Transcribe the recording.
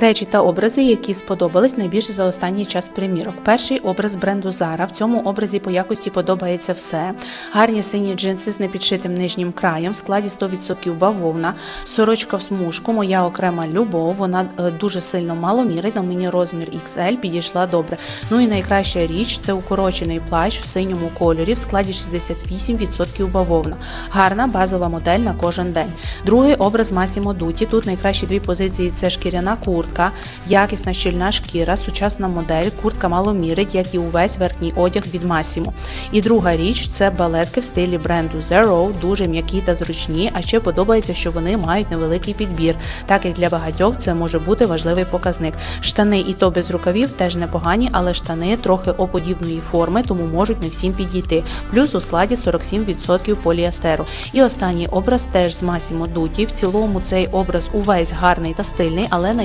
Речі та образи, які сподобались найбільше за останній час примірок. Перший образ бренду Zara. В цьому образі по якості подобається все. Гарні сині джинси з непідшитим нижнім краєм, в складі 100% бавовна, сорочка в смужку, моя окрема любов. Вона е, дуже сильно мало мірить, на мені розмір XL підійшла добре. Ну і найкраща річ це укорочений плащ в синьому кольорі в складі 68% бавовна. Гарна базова модель на кожен день. Другий образ Massimo Dutti. Тут найкращі дві позиції це шкіряна куртка, якісна щільна шкіра, сучасна модель, куртка мало мірить, як і увесь верхній одяг від Massimo. І друга річ це балетки в стилі бренду Zero, дуже м'які та зручні. А ще подобається, що вони мають невеликий підбір, так як для багатьох це може бути важливий показник. Штани і то без рукавів теж непогані, але штани трохи оподібної форми, тому можуть не всім підійти. Плюс у складі 47% поліестеру. І останній образ теж з Massimo Dutti. В цілому цей образ увесь гарний та стильний, але найбільше